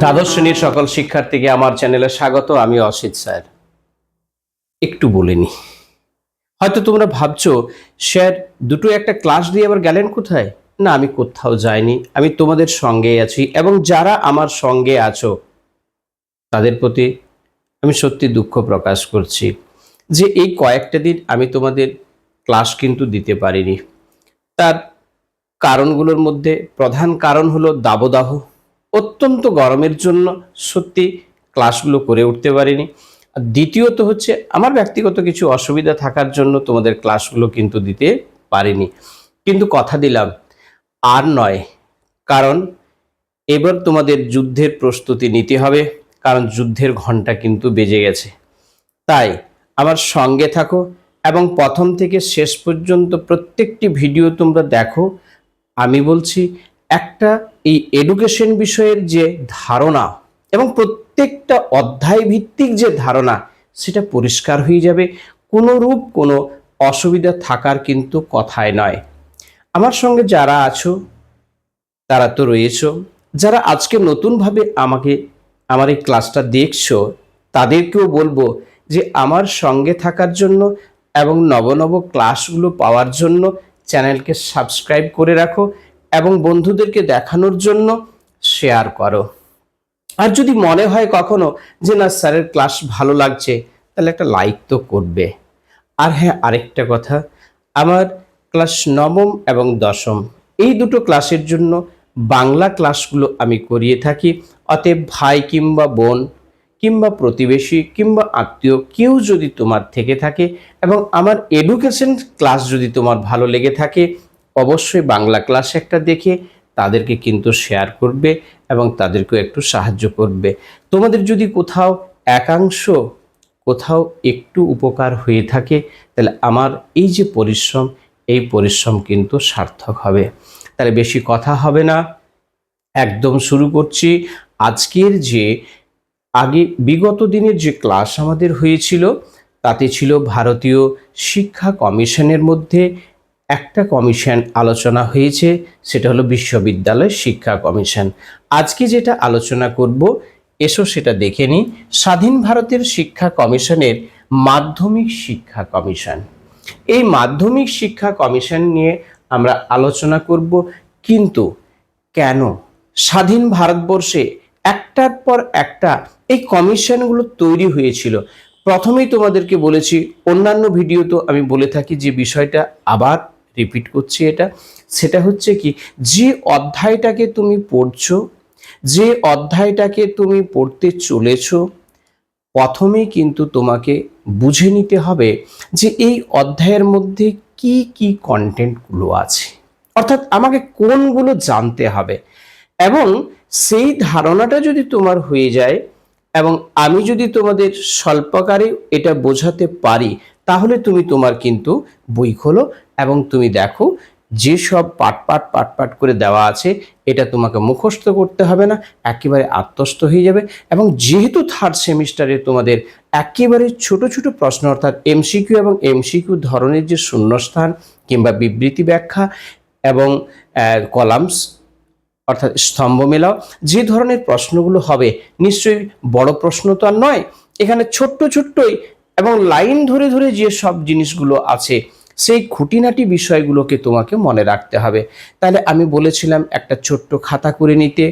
দ্বাদশ শ্রেণির সকল শিক্ষার্থীকে আমার চ্যানেলে স্বাগত, আমি অসিত স্যার। একটু বলে নি। হয়তো তোমরা ভাবছ, স্যার, দুটো একটা ক্লাস দিয়ে আবার গেলেন কোথায়? না, আমি কোথাও যাইনি, আমি তোমাদের সঙ্গেই আছি এবং যারা আমার সঙ্গে আছো, তাদের প্রতি আমি সত্যি দুঃখ প্রকাশ করছি যে এই কয়েকটা দিন আমি তোমাদের ক্লাস কিন্তু দিতে পারিনি। তার কারণগুলোর মধ্যে প্রধান কারণ হলো দাবদাহ। অত্যন্ত গরমের জন্য সত্যি ক্লাসগুলো করে উঠতে পারিনি। দ্বিতীয়ত হচ্ছে, আমার ব্যক্তিগত কিছু অসুবিধা থাকার জন্য তোমাদের ক্লাসগুলো কিন্তু দিতে পারিনি। কিন্তু কথা দিলাম, আর নয়, কারণ এবার তোমাদের যুদ্ধের প্রস্তুতি নিতে হবে, কারণ যুদ্ধের ঘণ্টা কিন্তু বেজে গেছে। তাই আমার সঙ্গে থাকো এবং প্রথম থেকে শেষ পর্যন্ত প্রত্যেকটি ভিডিও তোমরা দেখো। আমি বলছি একটা এই এডুকেশন বিষয়ের যে ধারণা এবং প্রত্যেকটা অধ্যায় ভিত্তিক যে ধারণা, সেটা পরিষ্কার হয়ে যাবে। কোনো রূপ, কোনো অসুবিধা থাকার কিন্তু কথাই নয়। আমার সঙ্গে যারা আছো, তারা তো রয়েছো। যারা আজকে নতুনভাবে আমাকে, আমার এই ক্লাসটা দেখছ, তাদেরকেও বলব যে আমার সঙ্গে থাকার জন্য এবং নবনব ক্লাসগুলো পাওয়ার জন্য চ্যানেলকে সাবস্ক্রাইব করে রাখো। এবং বন্ধুদেরকে দেখানোর জন্য শেয়ার করো। আর যদি মনে হয় কখনো যে, না স্যারের ক্লাস ভালো লাগছে, তাহলে একটা লাইক তো করবে। আর হ্যাঁ আরেকটা কথা, আমার ক্লাস নবম এবং দশম, এই দুটো ক্লাসের জন্য বাংলা ক্লাসগুলো আমি করিয়ে থাকি। অতএব ভাই কিংবা বোন, কিংবা প্রতিবেশী, কিংবা আত্মীয়, কেউ যদি তোমার থেকে থাকে এবং আমার এডুকেশন ক্লাস যদি তোমার ভালো লেগে থাকে অবশ্যই বাংলা ক্লাস একটা দেখে তাদেরকে কিন্তু শেয়ার করবে এবং তাদেরকেও একটু সাহায্য করবে। তোমাদের যদি কোথাও একাংশ, কোথাও একটু উপকার হয়ে থাকে, তাহলে আমার এই যে পরিশ্রম, এই পরিশ্রম কিন্তু সার্থক হবে। তাহলে বেশি কথা হবে না। একদম শুরু করছি। আজকের যে, আগে বিগত দিনের যে ক্লাস আমাদের হয়েছিল, তাতে ছিল ভারতীয় শিক্ষা কমিশনের মধ্যে একটা কমিশন আলোচনা হয়েছে, সেটা হলো বিশ্ববিদ্যালয় শিক্ষা কমিশন। আজকে যেটা আলোচনা করব, এসো সেটা দেখে নিই। স্বাধীন ভারতের শিক্ষা কমিশনের মাধ্যমিক শিক্ষা কমিশন। এই মাধ্যমিক শিক্ষা কমিশন নিয়ে আমরা আলোচনা করব, কিন্তু কেন? স্বাধীন ভারতবর্ষে একটার পর একটা এই কমিশনগুলো তৈরি হয়েছিল। প্রথমেই তোমাদেরকে বলেছি, অন্যান্য ভিডিও তো আমি বলে থাকি যে বিষয়টা আবার রিপিট করছি এটা। সেটা হচ্ছে কি, যে অধ্যায়টাকে তুমি পড়ছো, যে অধ্যায়টাকে তুমি পড়তে চলেছো, প্রথমেই কিন্তু তোমাকে বুঝে নিতে হবে যে এই অধ্যায়ের মধ্যে কি কি কন্টেন্টগুলো আছে। অর্থাৎ আমাকে কোনগুলো জানতে হবে এবং সেই ধারণাটা যদি তোমার হয়ে যায় এবং আমি যদি তোমাদের স্বল্পকারে এটা বোঝাতে পারি, তাহলে তুমি তোমার কিন্তু বই এবং তুমি দেখো যে সব পাট পাট পাট পাট করে দেওয়া আছে, এটা তোমাকে মুখস্থ করতে হবে না, একেবারে আত্মস্থ হয়ে যাবে। এবং যেহেতু থার্ড সেমিস্টারে তোমাদের একেবারে ছোট ছোট প্রশ্ন, অর্থাৎ এমসিকিউ এবং এমসিকিউ ধরনের যে শূন্যস্থান কিংবা বিবৃতি ব্যাখ্যা এবং কলামস অর্থাৎ স্তম্ভ মেলাও যে ধরনের প্রশ্নগুলো হবে, নিশ্চয়ই বড় প্রশ্ন তো আর নয়, এখানে ছোট্ট ছোট্টই এবং লাইন ধরে ধরে যে সব জিনিসগুলো আছে সেই খুঁটিনাটি বিষয়গুলোকে তোমাকে মনে রাখতে হবে। তাহলে আমি বলেছিলাম, একটা ছোট্ট খাতা করে নিতে।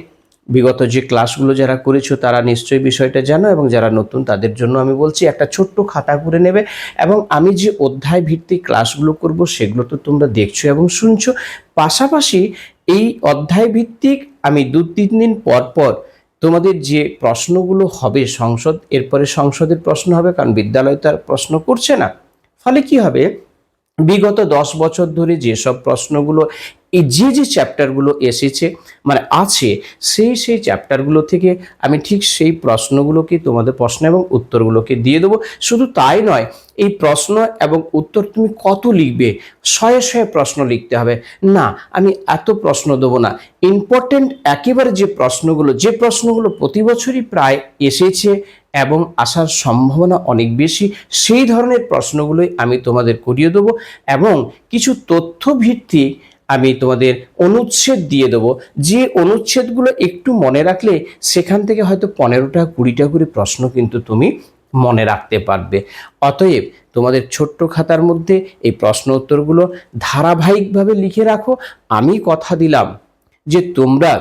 বিগত যে ক্লাসগুলো যারা করেছ, তারা নিশ্চয়ই বিষয়টা জানো এবং যারা নতুন, তাদের জন্য আমি বলছি, একটা ছোট্ট খাতা করে নেবে এবং আমি যে অধ্যায় ভিত্তিক ক্লাসগুলো করব, সেগুলো তো তোমরা দেখছ এবং শুনছো। পাশাপাশি এই অধ্যায় ভিত্তিক আমি দু তিন দিন পর পর তোমাদের যে প্রশ্নগুলো হবে সংসদ, এরপরে সংসদের প্রশ্ন হবে, কারণ বিদ্যালয় তার প্রশ্ন করছে না। ফলে কি হবে? বিগত দশ বছর ধরে যেসব প্রশ্নগুলো এই যে যে চ্যাপ্টারগুলো এসেছে মানে আছে, সেই সেই চ্যাপ্টারগুলো থেকে আমি ঠিক সেই প্রশ্নগুলোকে তোমাদের প্রশ্ন এবং উত্তরগুলোকে দিয়ে দেবো। শুধু তাই নয়, এই প্রশ্ন এবং উত্তর তুমি কত লিখবে? শয়ে শয়ে প্রশ্ন লিখতে হবে। না, আমি এত প্রশ্ন দেবো না। ইম্পর্টেন্ট একেবারে যে প্রশ্নগুলো যে প্রশ্নগুলো প্রতি বছরই প্রায় এসেছে এবং আসার সম্ভাবনা অনেক বেশি, সেই ধরনের প্রশ্নগুলোই আমি তোমাদের করিয়ে দেবো। এবং কিছু তথ্য ভিত্তিক আমি তোমাদের অনুচ্ছেদ দিয়ে দেবো। যে অনুচ্ছেদগুলো একটু মনে রাখলে সেখান থেকে হয়তো পনেরোটা, কুড়িটা করে প্রশ্ন কিন্তু তুমি মনে রাখতে পারবে। অতএব তোমাদের ছোট্ট খাতার মধ্যে এই প্রশ্ন উত্তরগুলো ধারাবাহিকভাবে লিখে রাখো। আমি কথা দিলাম যে তোমরা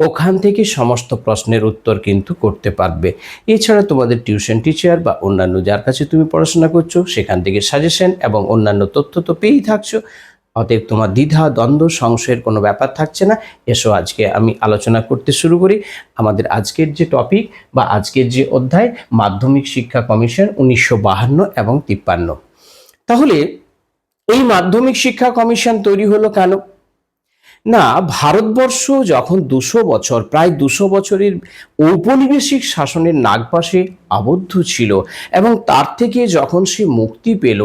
ওখান থেকে সমস্ত প্রশ্নের উত্তর কিন্তু করতে পারবে। এছাড়া তোমাদের টিউশন টিচার বা অন্যান্য যার কাছে তুমি পড়াশোনা করছ, সেখান থেকে সাজেশন এবং অন্যান্য তথ্য তো পেয়েই থাকছো। অতএব তোমার দ্বিধা, দ্বন্দ্ব, সংশয়ের কোনো ব্যাপার থাকছে না। এসো আজকে আমি আলোচনা করতে শুরু করি। আমাদের আজকের যে টপিক বা আজকের যে অধ্যায়, মাধ্যমিক শিক্ষা কমিশন উনিশশো বাহান্ন এবং তিপ্পান্ন। তাহলে এই মাধ্যমিক শিক্ষা কমিশন তৈরি হলো কেন? না, ভারতবর্ষ যখন দুশো বছর, প্রায় দুশো বছরের ঔপনিবেশিক শাসনের নাগপাশে আবদ্ধ ছিল এবং তার থেকে যখন সে মুক্তি পেল,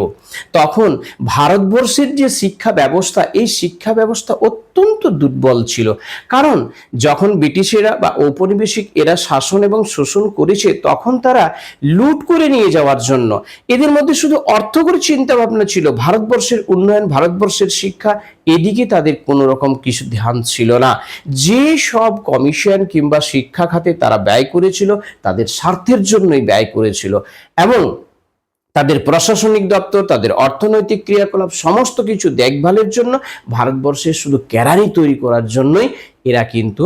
তখন ভারতবর্ষের যে শিক্ষা ব্যবস্থা, এই শিক্ষা ব্যবস্থা অত্যন্ত দুর্বল ছিল। কারণ যখন ব্রিটিশেরা বা ঔপনিবেশিক এরা শাসন এবং শোষণ করেছে, তখন তারা লুট করে নিয়ে যাওয়ার জন্য। এদের মধ্যে শুধু অর্থকর চিন্তা ভাবনা ছিল। ভারতবর্ষের উন্নয়ন, ভারতবর্ষের শিক্ষা, এদিকে তাদের কোনো রকম কিছু ধ্যান ছিল না। যে সব কমিশন কিংবা শিক্ষা খাতে তারা ব্যয় করেছিল, তাদের স্বার্থের জন্যই ব্যয় করেছিল এবং তাদের প্রশাসনিক দপ্তর, তাদের অর্থনৈতিক ক্রিয়াকলাপ, সমস্ত কিছু দেখভালের জন্য ভারতবর্ষে শুধু ক্যারানি তৈরি করার জন্যই এরা কিন্তু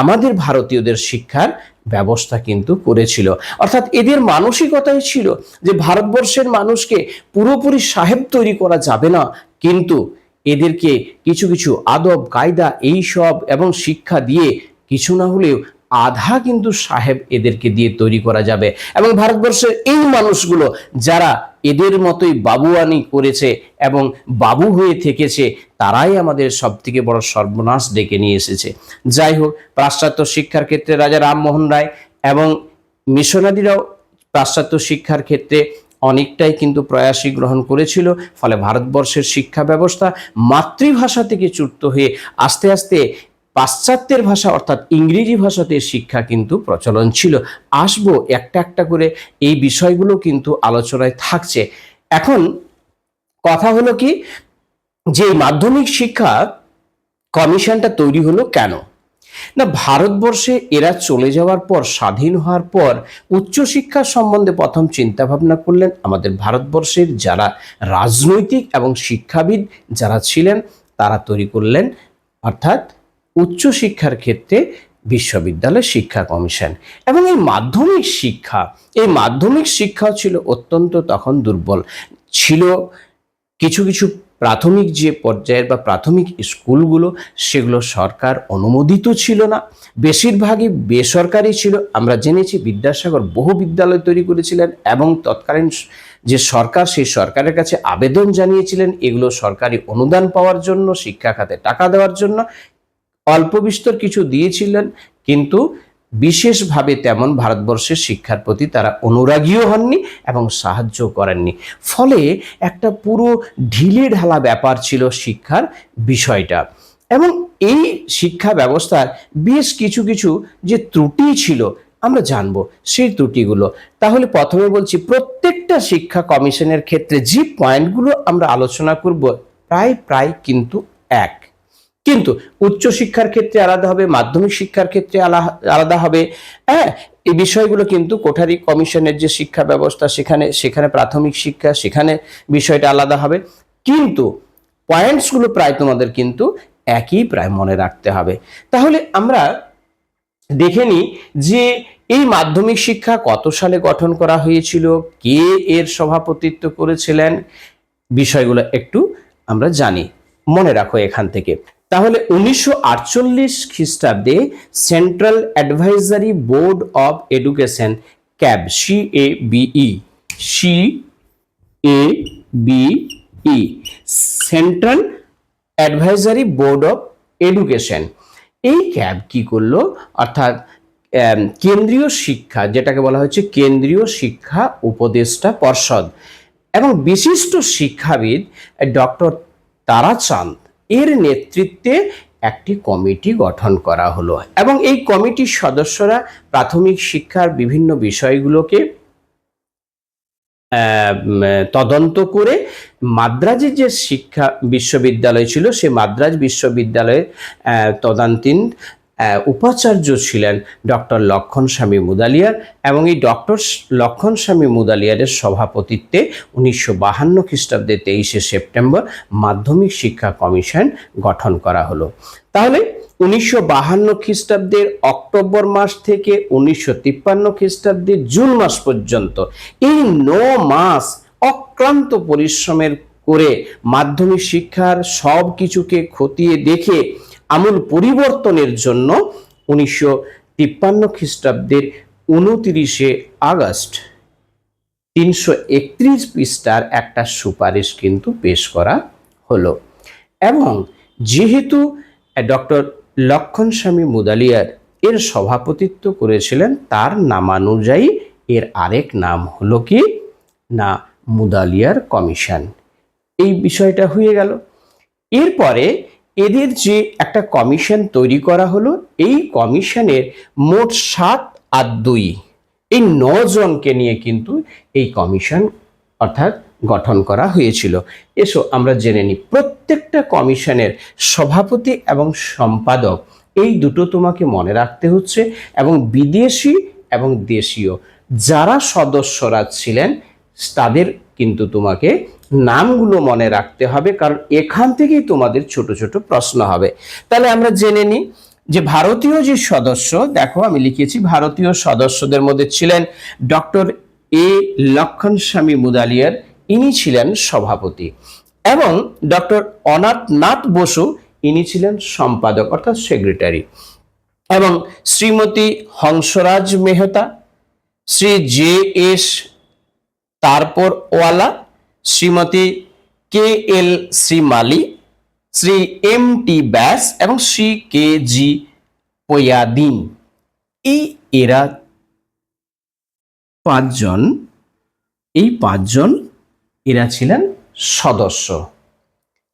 আমাদের ভারতীয়দের শিক্ষার ব্যবস্থা কিন্তু করেছিল। অর্থাৎ এদের মানসিকতাই ছিল যে ভারতবর্ষের মানুষকে পুরোপুরি সাহেব তৈরি করা যাবে না, কিন্তু এদেরকে কিছু কিছু আদব, কায়দা এই সব এবং শিক্ষা দিয়ে কিছু না হলেও আধা কিন্তু সাহেব এদেরকে দিয়ে তৈরি করা যাবে। এবং ভারতবর্ষের এই মানুষগুলো যারা এদের মতোই বাবুয়ানি করেছে এবং বাবু হয়ে থেকেছে, তারাই আমাদের সব থেকে বড় সর্বনাশ ডেকে নিয়ে এসেছে। যাই হোক, পাশ্চাত্য শিক্ষার ক্ষেত্রে রাজা রামমোহন রায় এবং মিশনারিরাও পাশ্চাত্য শিক্ষার ক্ষেত্রে অনেকটাই কিন্তু প্রয়াসী গ্রহণ করেছিল, ফলে ভারতবর্ষের শিক্ষা ব্যবস্থা মাতৃভাষা থেকে চুক্ত হয়ে আস্তে আস্তে পাশ্চাত্যের ভাষা অর্থাৎ ইংরেজি ভাষাতে শিক্ষা কিন্তু প্রচলন ছিল। আসব একটা একটা করে এই বিষয়গুলো কিন্তু আলোচনায় থাকছে। এখন কথা হলো কি, যে মাধ্যমিক শিক্ষা কমিশনটা তৈরি হলো কেন? না, ভারতবর্ষে এরা চলে যাওয়ার পর, স্বাধীন হওয়ার পর উচ্চশিক্ষা সম্বন্ধে প্রথম চিন্তা ভাবনা করলেন আমাদের ভারতবর্ষের যারা রাজনৈতিক এবং শিক্ষাবিদ যারা ছিলেন, তারা তৈরি করলেন, অর্থাৎ উচ্চশিক্ষার ক্ষেত্রে বিশ্ববিদ্যালয় শিক্ষা কমিশন। এবং এই মাধ্যমিক শিক্ষা, এই মাধ্যমিক শিক্ষা ছিল অত্যন্ত তখন দুর্বল। ছিল কিছু কিছু প্রাথমিক যে পর্যায়ের বা প্রাথমিক স্কুলগুলো, সেগুলো সরকার অনুমোদিত ছিল না। বেশিরভাগই বেসরকারি ছিল। আমরা জেনেছি বিদ্যাসাগর বহু বিদ্যালয় তৈরি করেছিলেন এবং তৎকালীন যে সরকার, সেই সরকারের কাছে আবেদন জানিয়েছিলেন, এগুলো সরকারি অনুদান পাওয়ার জন্য, শিক্ষা খাতে টাকা দেওয়ার জন্য। অল্প বিস্তর কিছু দিয়েছিলেন, কিন্তু বিশেষভাবে তেমন ভারতবর্ষের শিক্ষার প্রতি তারা অনুরাগীও হননি এবং সাহায্য করেননি। ফলে একটা পুরো ঢিলে ঢালা ব্যাপার ছিল শিক্ষার বিষয়টা। এবং এই শিক্ষা ব্যবস্থার বেশ কিছু কিছু যে ত্রুটি ছিল, আমরা জানব সেই ত্রুটিগুলো। তাহলে প্রথমে বলছি, প্রত্যেকটা শিক্ষা কমিশনের ক্ষেত্রে যে পয়েন্টগুলো আমরা আলোচনা করব, প্রায় প্রায় কিন্তু এক। কিন্তু উচ্চশিক্ষার ক্ষেত্রে আলাদা হবে, মাধ্যমিক শিক্ষার ক্ষেত্রে আলা- আলাদা হবে। হ্যাঁ এই বিষয়গুলো কিন্তু কোঠারি কমিশনের যে শিক্ষা ব্যবস্থা, সেখানে সেখানে প্রাথমিক শিক্ষা, সেখানে বিষয়টা আলাদা হবে। কিন্তু পয়েন্টসগুলো প্রায় তোমাদের কিন্তু একই প্রায় মনে রাখতে হবে। তাহলে আমরা দেখে নিই যে এই মাধ্যমিক শিক্ষা কত সালে গঠন করা হয়েছিল, কে এর সভাপতিত্ব করেছিলেন, বিষয়গুলো একটু আমরা জানি। মনে রাখো এখান থেকে। তাহলে উনিশশো আটচল্লিশ খ্রিস্টাব্দে central advisory board of education, CABE, C A B E C A B E central advisory board of education. এই ক্যাব কি করল? অর্থাৎ কেন্দ্রীয় শিক্ষা, যেটাকে বলা হচ্ছে কেন্দ্রীয় শিক্ষা উপদেষ্টা পর্ষদ। এবং বিশিষ্ট শিক্ষাবিদ ডক্টর তারাচাঁদ এর নেতৃত্বে একটি কমিটি গঠন করা হলো এবং এই কমিটির সদস্যরা প্রাথমিক শিক্ষার বিভিন্ন বিষয়গুলোকে তদন্ত করে মাদ্রাজে যে শিক্ষা বিশ্ববিদ্যালয় ছিল, সে মাদ্রাজ বিশ্ববিদ্যালয়ের তদান্তীন উপাচার্য ছিলেন ডক্টর লক্ষণ স্বামী মুদালিয়ার এবং এই ডক্টর লক্ষণ স্বামী মুদালিয়ারের সভাপতিত্বে উনিশশো বাহান্ন খ্রিস্টাব্দে তেইশে সেপ্টেম্বর মাধ্যমিক শিক্ষা কমিশন গঠন করা হলো। তাহলে উনিশশো বাহান্ন খ্রিস্টাব্দের অক্টোবর মাস থেকে উনিশশো তিপ্পান্ন খ্রিস্টাব্দের জুন মাস পর্যন্ত এই ন মাস অক্লান্ত পরিশ্রমের করে মাধ্যমিক শিক্ষার সব কিছুকে খতিয়ে দেখে আমূল পরিবর্তনের জন্য উনিশশো তিপ্পান্ন খ্রিস্টাব্দের উনতিরিশে আগস্ট তিনশো একত্রিশ পৃষ্ঠার একটা সুপারিশ কিন্তু পেশ করা হলো। এবং যেহেতু ডক্টর লক্ষণ স্বামী মুদালিয়ার এর সভাপতিত্ব করেছিলেন, তার নামানুযায়ী এর আরেক নাম হলো কি? না, মুদালিয়ার কমিশন। এই বিষয়টা হয়ে গেল। এরপরে এদের যে একটা কমিশন তৈরি করা হলো, এই কমিশনের মোট সাত আর দুই। এই জনকে নিয়ে কিন্তু এই কমিশন অর্থাৎ গঠন করা হয়েছিল। এসো আমরা জেনে নিই, প্রত্যেকটা কমিশনের সভাপতি এবং সম্পাদক, এই দুটো তোমাকে মনে রাখতে হচ্ছে, এবং বিদেশি এবং দেশীয় যারা সদস্যরা ছিলেন, তাদের কিন্তু তোমাকে নামগুলো মনে রাখতে হবে, কারণ এখান থেকেই তোমাদের ছোট ছোট প্রশ্ন হবে। তাহলে আমরা জেনে নিই যে ভারতীয় যে সদস্য, দেখো আমি লিখেছি ভারতীয় সদস্যদের মধ্যে ছিলেন ডক্টর এ লক্ষণ স্বামী মুদালিয়ার, ইনি ছিলেন সভাপতি। এবং ডক্টর অনাথনাথ বসু, ইনি ছিলেন সম্পাদক, অর্থাৎ সেক্রেটারি। এবং শ্রীমতী হংসরাজ মেহতা, শ্রী জে এস তারপর ওয়ালা Shrimati K L Shrimali, Shri M T Vyas এবং শ্রী কে জি পয়াদিন। এই এরা পাঁচজন, এই পাঁচজন এরা ছিলেন সদস্য।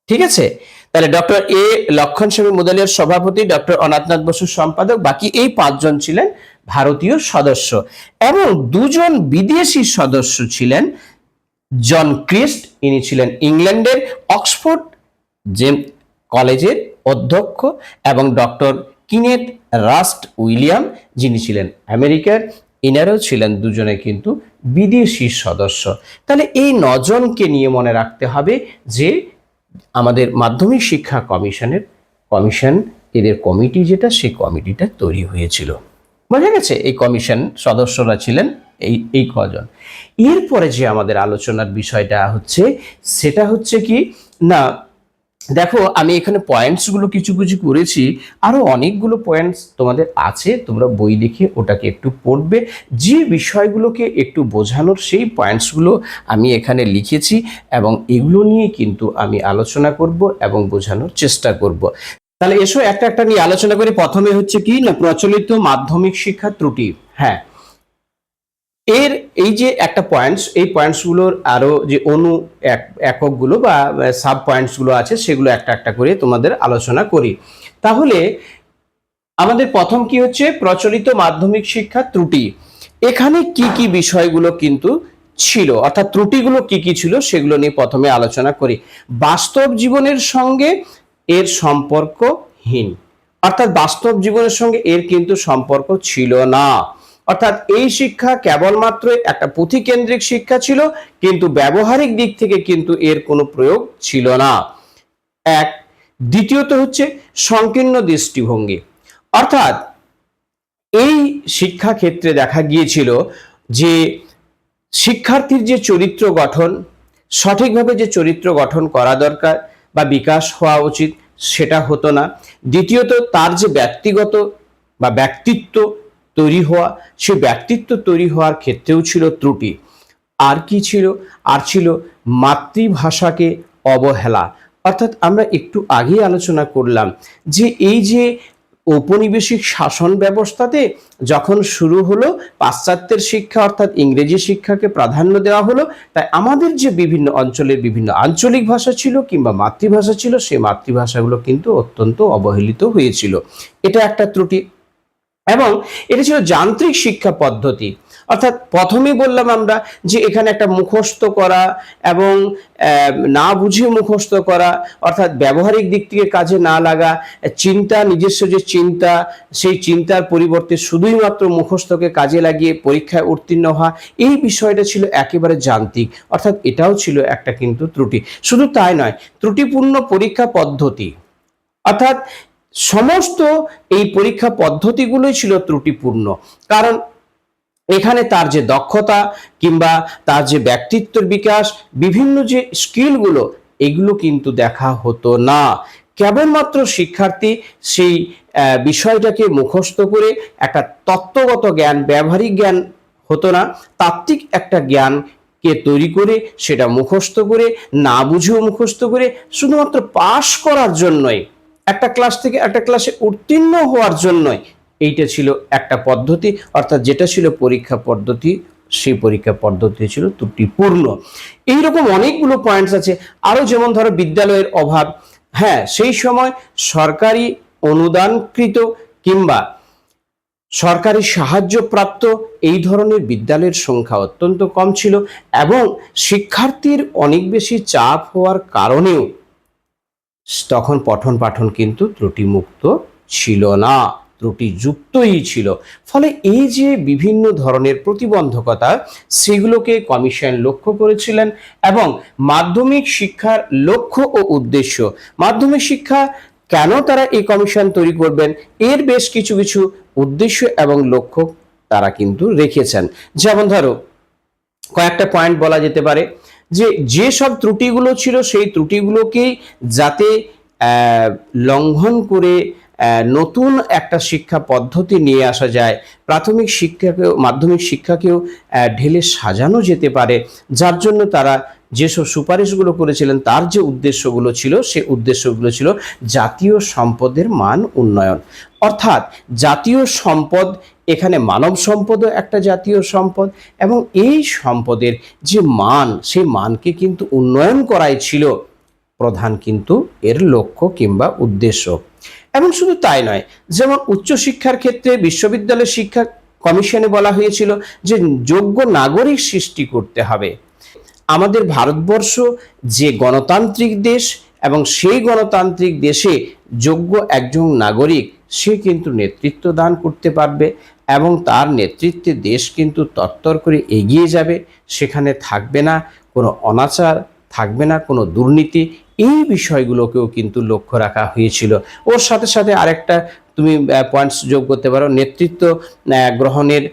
ঠিক আছে? তাহলে ডক্টর এ লক্ষণ স্বামী মুদালিয়ার সভাপতি, ডক্টর অনাথনাথ বসুর সম্পাদক, বাকি এই পাঁচজন ছিলেন ভারতীয় সদস্য। এবং দুজন বিদেশি সদস্য ছিলেন জন ক্রিস্ট, ইনি ছিলেন ইংল্যান্ডের অক্সফোর্ড যে কলেজের অধ্যক্ষ এবং ডক্টর কিনেথ রাস্ট উইলিয়াম, যিনি ছিলেন আমেরিকার। ইনারও ছিলেন দুজনে কিন্তু বিদেশি সদস্য। তাহলে এই নজনকে নিয়ে মনে রাখতে হবে যে আমাদের মাধ্যমিক শিক্ষা কমিশনের কমিশন, এদের কমিটি যেটা, সেই কমিটিটা তৈরি হয়েছিল। বোঝা গেছে এই কমিশন সদস্যরা ছিলেন এই এই কজন। এরপরে যে আমাদের আলোচনার বিষয়টা হচ্ছে, সেটা হচ্ছে কি, না, দেখো, আমি এখানে পয়েন্টসগুলো কিছু কিছু করেছি আরও অনেকগুলো পয়েন্টস তোমাদের আছে, তোমরা বই দেখে ওটাকে একটু পড়বে। যে বিষয়গুলোকে একটু বোঝানোর সেই পয়েন্টসগুলো আমি এখানে লিখেছি এবং এগুলো নিয়ে কিন্তু আমি আলোচনা করব এবং বোঝানোর চেষ্টা করব। তাহলে এসো একটা একটা নিয়ে আলোচনা করি। প্রথমে হচ্ছে কি, না, প্রচলিত মাধ্যমিক শিক্ষা ত্রুটি। হ্যাঁ এর এই যে একটা পয়েন্টস এই পয়েন্টসগুলোর আরও যে অনু এক, এককগুলো বা সাব পয়েন্টসগুলো আছে, সেগুলো একটা একটা করে তোমাদের আলোচনা করি। তাহলে আমাদের প্রথম কি হচ্ছে? প্রচলিত মাধ্যমিক শিক্ষা ত্রুটি। এখানে কি কি বিষয়গুলো কিন্তু ছিল? অর্থাৎ ত্রুটিগুলো কি কি ছিল, সেগুলো নিয়ে প্রথমে আলোচনা করি। বাস্তব জীবনের সঙ্গে এর সম্পর্কহীন। অর্থাৎ বাস্তব জীবনের সঙ্গে এর কিন্তু সম্পর্ক ছিল না। অর্থাৎ এই শিক্ষা কেবলমাত্র একটা পুঁথিকেন্দ্রিক শিক্ষা ছিল, কিন্তু ব্যবহারিক দিক থেকে কিন্তু এর কোনো প্রয়োগ ছিল না। এক, দ্বিতীয়ত হচ্ছে সংকীর্ণ দৃষ্টিভঙ্গি। অর্থাৎ এই শিক্ষা ক্ষেত্রে দেখা গিয়েছিল যে শিক্ষার্থীর যে চরিত্র গঠন, সঠিকভাবে যে চরিত্র গঠন করা দরকার বা বিকাশ হওয়া উচিত, সেটা হতো না। দ্বিতীয়ত তার যে ব্যক্তিগত বা ব্যক্তিত্ব তৈরি হওয়া, সে ব্যক্তিত্ব তৈরি হওয়ার ক্ষেত্রেও ছিল ত্রুটি। আর কি ছিল? আর ছিল মাতৃভাষাকে অবহেলা। অর্থাৎ আমরা একটু আগেই আলোচনা করলাম যে এই যে ঔপনিবেশিক শাসন ব্যবস্থাতে যখন শুরু হলো, পাশ্চাত্যের শিক্ষা অর্থাৎ ইংরেজি শিক্ষাকে প্রাধান্য দেওয়া হলো, তাই আমাদের যে বিভিন্ন অঞ্চলের বিভিন্ন আঞ্চলিক ভাষা ছিল কিংবা মাতৃভাষা ছিল সেই মাতৃভাষাগুলো কিন্তু অত্যন্ত অবহেলিত হয়েছিল। এটা একটা ত্রুটি। এবং এটা ছিল যান্ত্রিক শিক্ষা পদ্ধতি। অর্থাৎ প্রথমেই বললাম আমরা যে এখানে একটা মুখস্থ করা এবং না বুঝে মুখস্থ করা, অর্থাৎ ব্যবহারিক দিক থেকে কাজে না লাগা, চিন্তা, নিজস্ব যে চিন্তা, সেই চিন্তার পরিবর্তে শুধুই মাত্র মুখস্থকে কাজে লাগিয়ে পরীক্ষায় উত্তীর্ণ হওয়া, এই বিষয়টা ছিল একেবারে যান্ত্রিক। অর্থাৎ এটাও ছিল একটা কিন্তু ত্রুটি। শুধু তাই নয়, ত্রুটিপূর্ণ পরীক্ষা পদ্ধতি, অর্থাৎ সমস্ত এই পরীক্ষা পদ্ধতিগুলোই ছিল ত্রুটিপূর্ণ। কারণ এখানে তার যে দক্ষতা কিংবা তার যে ব্যক্তিত্বের বিকাশ, বিভিন্ন যে স্কিলগুলো, এগুলো কিন্তু দেখা হতো না। কেবলমাত্র শিক্ষার্থী সেই বিষয়টাকে মুখস্থ করে একটা তত্ত্বগত জ্ঞান, ব্যবহারিক জ্ঞান হতো না, তাত্ত্বিক একটা জ্ঞানকে তৈরি করে সেটা মুখস্থ করে, না বুঝেও মুখস্থ করে, শুধুমাত্র পাশ করার জন্যই একটা ক্লাস থেকে একটা ক্লাসে উত্তীর্ণ হওয়ার জন্যই এইটা ছিল একটা পদ্ধতি, অর্থাৎ যেটা ছিল পরীক্ষা পদ্ধতি, সেই পরীক্ষা পদ্ধতি ছিল ত্রুটিপূর্ণ। এইরকম অনেকগুলো পয়েন্টস আছে। আরও যেমন ধরো বিদ্যালয়ের অভাব হ্যাঁ সেই সময় সরকারি অনুদানকৃত কিংবা সরকারি সাহায্যপ্রাপ্ত এই ধরনের বিদ্যালয়ের সংখ্যা অত্যন্ত কম ছিল এবং শিক্ষার্থীর অনেক বেশি চাপ হওয়ার কারণেও তখন পঠন পাঠন কিন্তু ত্রুটিমুক্ত ছিল না, ত্রুটিযুক্তই ছিল। ফলে এই যে বিভিন্ন ধরনের প্রতিবন্ধকতা, সেগুলোকে কমিশন লক্ষ্য করেছিলেন এবং মাধ্যমিক শিক্ষার লক্ষ্য ও উদ্দেশ্য, মাধ্যমিক শিক্ষা কেন তারা এই কমিশন তৈরি করবেন, এর বেশ কিছু কিছু উদ্দেশ্য এবং লক্ষ্য তারা কিন্তু রেখেছেন। যেমন ধরো, কয়েকটা পয়েন্ট বলা যেতে পারে যে যে সব ত্রুটিগুলো ছিল সেই ত্রুটিগুলোকেই যাতে লঙ্ঘন করে নতুন একটা শিক্ষা পদ্ধতি নিয়ে আসা যায়, প্রাথমিক শিক্ষাকেও, মাধ্যমিক শিক্ষাকেও ঢেলে সাজানো যেতে পারে, যার জন্য তারা যেসব সুপারিশগুলো করেছিলেন, তার যে উদ্দেশ্যগুলো ছিল, সে উদ্দেশ্যগুলো ছিল জাতীয় সম্পদের মান উন্নয়ন। অর্থাৎ জাতীয় সম্পদ, এখানে মানব সম্পদও একটা জাতীয় সম্পদ, এবং এই সম্পদের যে মান, সেই মানকে কিন্তু উন্নয়ন করাই ছিল প্রধান কিন্তু এর লক্ষ্য কিংবা উদ্দেশ্য। এবং শুধু তাই নয়, যেমন উচ্চশিক্ষার ক্ষেত্রে বিশ্ববিদ্যালয় শিক্ষা কমিশনে বলা হয়েছিল যে যোগ্য নাগরিক সৃষ্টি করতে হবে। আমাদের ভারতবর্ষ যে গণতান্ত্রিক দেশ এবং সেই গণতান্ত্রিক দেশে যোগ্য একজন নাগরিক, সে কিন্তু নেতৃত্ব দান করতে পারবে এবং তার নেতৃত্বে দেশ কিন্তু তত্তর করে এগিয়ে যাবে। সেখানে থাকবে না, কোনো অনাচার, থাকবে না, কোনো দুর্নীতি। এই বিষয়গুলোকেও কিন্তু লক্ষ্য রাখা হয়েছিল। ওর সাথে সাথে আরেকটা তুমি পয়েন্টস যোগ করতে পারো, নেতৃত্ব গ্রহণের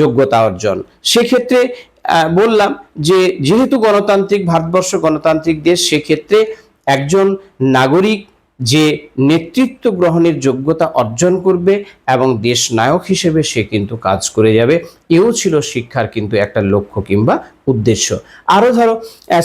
যোগ্যতা অর্জন। সেক্ষেত্রে বললাম যে যেহেতু গণতান্ত্রিক ভারতবর্ষ, গণতান্ত্রিক দেশ, সেক্ষেত্রে একজন নাগরিক যে নেতৃত্ব গ্রহণের যোগ্যতা অর্জন করবে এবং দেশ নায়ক হিসেবে সে কিন্তু কাজ করে যাবে, এও ছিল শিক্ষার কিন্তু একটা লক্ষ্য কিংবা উদ্দেশ্য। আরও ধরো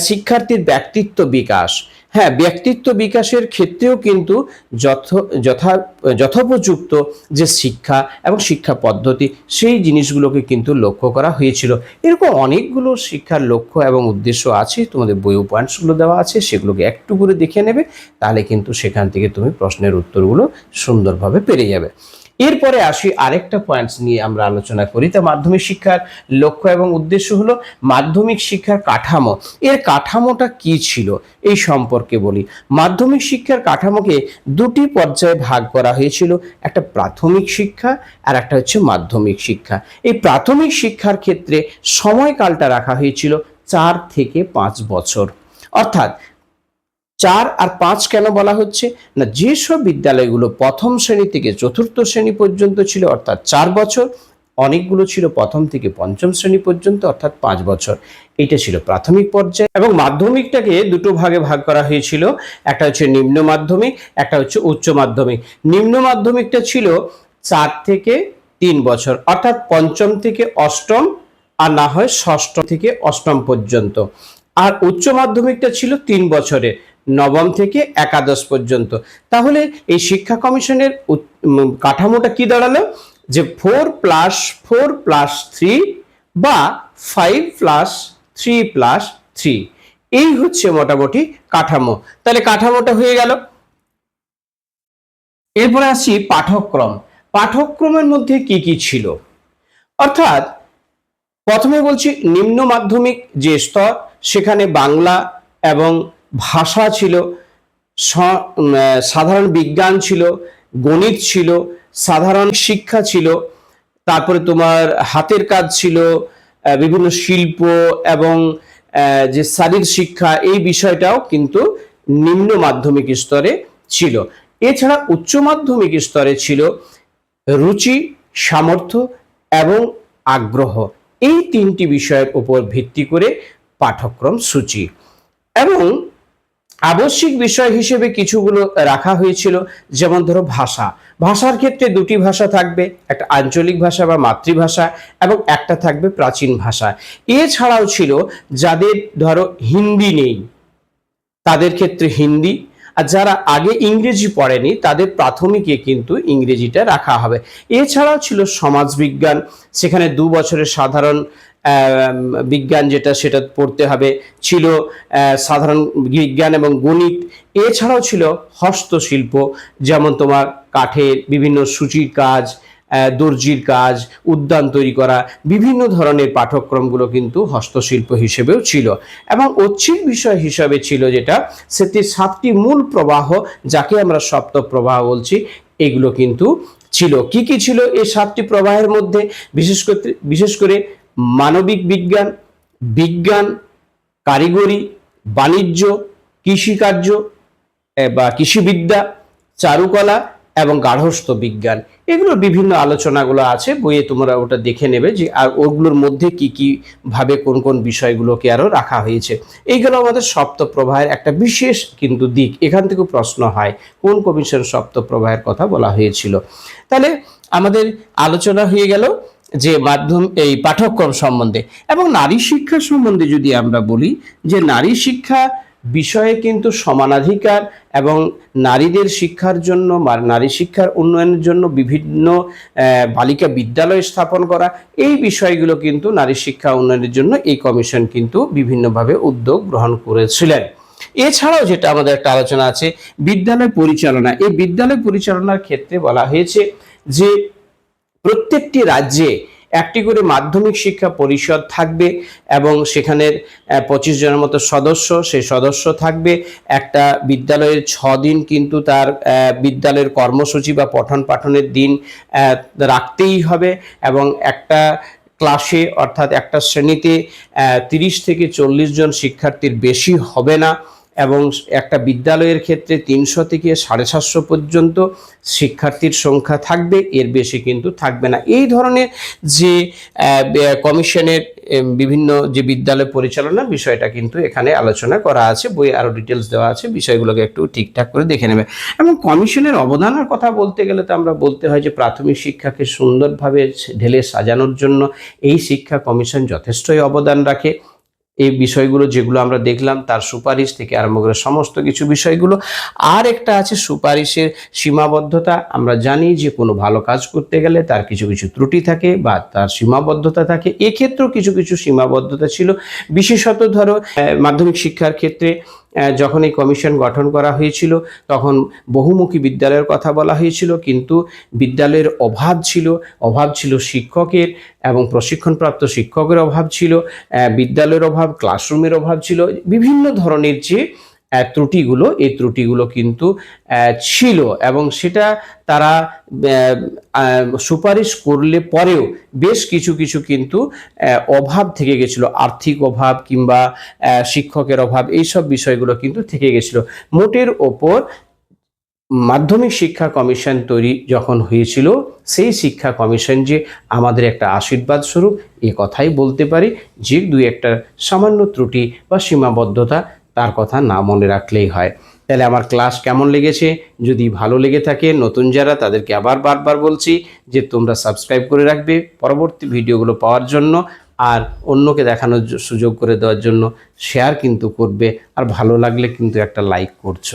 শিক্ষার্থীর ব্যক্তিত্ব বিকাশ। হ্যাঁ ব্যক্তিত্ব বিকাশের ক্ষেত্রেও কিন্তু যথ, যথা, যথোপযুক্ত যে শিক্ষা এবং শিক্ষা পদ্ধতি, সেই জিনিসগুলোকে কিন্তু লক্ষ্য করা হয়েছিল। এরকম অনেকগুলো শিক্ষার লক্ষ্য এবং উদ্দেশ্য আছে, তোমাদের বই পয়েন্টসগুলো দেওয়া আছে, সেগুলোকে একটু করে দেখে নেবে, তাহলে কিন্তু সেখান থেকে তুমি প্রশ্নের উত্তরগুলো সুন্দরভাবে পেরে যাবে। এরপরে আসি আরেকটা পয়েন্টস নিয়ে আমরা আলোচনা করি, তা মাধ্যমিক শিক্ষার লক্ষ্য এবং উদ্দেশ্য হলো মাধ্যমিক শিক্ষার কাঠামো। এর কাঠামোটা কি ছিল? এই সম্পর্কে বলি। মাধ্যমিক শিক্ষার কাঠামোকে দুটি পর্যায়ে ভাগ করা হয়েছিল, একটা প্রাথমিক শিক্ষা আর একটা হচ্ছে মাধ্যমিক শিক্ষা। এই প্রাথমিক শিক্ষার ক্ষেত্রে সময়কালটা রাখা হয়েছিল চার থেকে পাঁচ বছর। অর্থাৎ চার আর পাঁচ কেন বলা হচ্ছে? না, যেসব বিদ্যালয়গুলো প্রথম শ্রেণি থেকে চতুর্থ শ্রেণি পর্যন্ত ছিল, অর্থাৎ চার বছর, অনেকগুলো ছিল প্রথম থেকে পঞ্চম শ্রেণি পর্যন্ত, অর্থাৎ পাঁচ বছর। এটা ছিল প্রাথমিক পর্যায়ে এবং মাধ্যমিকটাকে দুটো ভাগে ভাগ করা হয়েছিল। একটা হচ্ছে নিম্ন মাধ্যমিক, একটা হচ্ছে উচ্চ মাধ্যমিক। নিম্ন মাধ্যমিকটা ছিল চার থেকে তিন বছর, অর্থাৎ পঞ্চম থেকে অষ্টম, আর না হয় ষষ্ঠ থেকে অষ্টম পর্যন্ত। আর উচ্চ মাধ্যমিকটা ছিল তিন বছরের নবম থেকে একাদশ পর্যন্ত। তাহলে এই শিক্ষা কমিশনের কাঠামোটা কি দাঁড়াল? যে four plus four plus three বা five plus three plus three এই হচ্ছে মোটামুটি কাঠামো। তাহলে কাঠামোটা হয়ে গেল। এরপরে আসি পাঠক্রম। পাঠক্রমের মধ্যে কি কি ছিল? অর্থাৎ প্রথমে বলছি নিম্ন মাধ্যমিক যে স্তর, সেখানে বাংলা এবং ভাষা ছিল সাধারণ বিজ্ঞান ছিল, গণিত ছিল, সাধারণ শিক্ষা ছিল, তারপরে তোমার হাতের কাজ ছিল বিভিন্ন শিল্প এবং যে শারীর শিক্ষা, এই বিষয়টাও কিন্তু নিম্ন মাধ্যমিক স্তরে ছিল। এছাড়া উচ্চ মাধ্যমিক স্তরে ছিল রুচি, সামর্থ্য এবং আগ্রহ। এই তিনটি বিষয়ের উপর ভিত্তি করে পাঠ্যক্রম সূচি। এবং আবশ্যিক বিষয় হিসেবে কিছুগুলো রাখা হয়েছিল, যেমন ধরো ভাষা। ভাষার ক্ষেত্রে দুটি ভাষা থাকবে, একটা আঞ্চলিক ভাষা বা মাতৃভাষা, এবং একটা থাকবে প্রাচীন ভাষা। এছাড়াও ছিল যাদের ধরো হিন্দি নেই, তাদের ক্ষেত্রে হিন্দি, আর যারা আগে ইংরেজি পড়েনি, তাদের প্রাথমিকে কিন্তু ইংরেজিটা রাখা হবে। এছাড়াও ছিল সমাজবিজ্ঞান, সেখানে দু বছরের সাধারণ বিজ্ঞান যেটা সেটা পড়তে হবে। ছিল সাধারণ বিজ্ঞান এবং গণিত। এছাড়াও ছিল হস্তশিল্প, যেমন তোমার কাঠের বিভিন্ন সূচির কাজ দর্জির কাজ, উদ্যান তৈরি করা, বিভিন্ন ধরনের পাঠ্যক্রমগুলো কিন্তু হস্তশিল্প হিসেবেও ছিল। এবং ঐচ্ছিক বিষয় হিসাবে ছিল যেটা সেটি সাতটি মূল প্রবাহ, যাকে আমরা সপ্ত প্রবাহ বলছি, এগুলো কিন্তু ছিল। কি কি ছিল এই সাতটি প্রবাহের মধ্যে? বিশেষ করে বিশেষ করে মানবিক বিজ্ঞান বিজ্ঞান, কারিগরি, বাণিজ্য, কৃষিকার্য বা কৃষিবিদ্যা, চারুকলা এবং গার্হস্থ্য বিজ্ঞান। এগুলোর বিভিন্ন আলোচনাগুলো আছে, বইয়ে তোমরা ওটা দেখে নেবে যে আর ওগুলোর মধ্যে কি কি ভাবে কোন কোন বিষয়গুলোকে আরও রাখা হয়েছে। এইগুলো আমাদের সপ্তপ্রবাহের একটা বিশেষ কিন্তু দিক। এখান থেকে প্রশ্ন হয়, কোন কমিশন সপ্তপ্রবাহের কথা বলা হয়েছিল। তাহলে আমাদের আলোচনা হয়ে গেল। যে মাধ্যম, এই পাঠ্যক্রম সম্বন্ধে। এবং নারী শিক্ষা সম্বন্ধে যদি আমরা বলি যে নারী শিক্ষা বিষয়ে কিন্তু সমানাধিকার এবং নারীদের শিক্ষার জন্য নারী শিক্ষার উন্নয়নের জন্য বিভিন্ন বালিকা বিদ্যালয় স্থাপন করা, এই বিষয়গুলো কিন্তু নারী শিক্ষা উন্নয়নের জন্য এই কমিশন কিন্তু বিভিন্নভাবে উদ্যোগ গ্রহণ করেছিলেন। এছাড়াও যেটা আমাদের একটা আলোচনা আছে, বিদ্যালয় পরিচালনা। এই বিদ্যালয় পরিচালনার ক্ষেত্রে বলা হয়েছে যে প্রত্যেকটি রাজ্যে একটি করে মাধ্যমিক শিক্ষা পরিষদ থাকবে এবং সেখানের পঁচিশ জনের মতো সদস্য, সেই সদস্য থাকবে। একটা বিদ্যালয়ের ছ দিন কিন্তু তার বিদ্যালয়ের কর্মসূচি বা পঠন পাঠনের দিন রাখতেই হবে এবং একটা ক্লাসে অর্থাৎ একটা শ্রেণীতে তিরিশ থেকে চল্লিশ জন শিক্ষার্থীর বেশি হবে না। এবং একটা বিদ্যালয়ের ক্ষেত্রে তিনশো থেকে সাড়ে সাতশো পর্যন্ত শিক্ষার্থীর সংখ্যা থাকবে, এর বেশি কিন্তু থাকবে না। এই ধরনের যে কমিশনের বিভিন্ন যে বিদ্যালয় পরিচালনা বিষয়টা কিন্তু এখানে আলোচনা করা আছে, বই আরও ডিটেলস দেওয়া আছে, বিষয়গুলোকে একটু ঠিকঠাক করে দেখে নেবে। এবং কমিশনের অবদানের কথা বলতে গেলে তো আমরা বলতে হয় যে, প্রাথমিক শিক্ষাকে সুন্দরভাবে ঢেলে সাজানোর জন্য এই শিক্ষা কমিশন যথেষ্টই অবদান রাখে। এই বিষয়গুলো যেগুলো আমরা দেখলাম, তার সুপারিশ থেকে আরম্ভ করে সমস্ত কিছু বিষয়গুলো। আর একটা আছে সুপারিশের সীমাবদ্ধতা। আমরা জানি যে কোনো ভালো কাজ করতে গেলে তার কিছু কিছু ত্রুটি থাকে বা তার সীমাবদ্ধতা থাকে। এক্ষেত্রেও কিছু কিছু সীমাবদ্ধতা ছিল। বিশেষত ধরো মাধ্যমিক শিক্ষার ক্ষেত্রে যখন এই কমিশন গঠন করা হয়েছিল, তখন বহুমুখী বিদ্যালয়ের কথা বলা হয়েছিল, কিন্তু বিদ্যালয়ের অভাব ছিল অভাব ছিল শিক্ষকের এবং প্রশিক্ষণপ্রাপ্ত শিক্ষকের অভাব ছিল বিদ্যালয়ের অভাব ক্লাসরুমের অভাব ছিল, বিভিন্ন ধরনের যে ত্রুটিগুলো, এই ত্রুটিগুলো কিন্তু ছিল এবং সেটা তারা সুপারিশ করলে পরেও বেশ কিছু কিছু কিন্তু অভাব থেকে গেছিল। আর্থিক অভাব কিংবা শিক্ষকের অভাব, এইসব বিষয়গুলো কিন্তু থেকে গেছিল। মোটের ওপর মাধ্যমিক শিক্ষা কমিশন তৈরি যখন হয়েছিল, সেই শিক্ষা কমিশন যে আমাদের একটা আশীর্বাদ স্বরূপ, এ কথাই বলতে পারি যে দুই একটা সামান্য ত্রুটি বা সীমাবদ্ধতা তার কথা না মনে রাখলেই হয়। তাহলে আমার ক্লাস কেমন লেগেছে? যদি ভালো লেগে থাকে, নতুন যারা, তাদেরকে আবার বারবার বলছি যে তোমরা সাবস্ক্রাইব করে রাখবে পরবর্তী ভিডিওগুলো পাওয়ার জন্য আর অন্যকে দেখানোর সুযোগ করে দেওয়ার জন্য শেয়ার কিন্তু করবে আর ভালো লাগলে কিন্তু একটা লাইক করছ।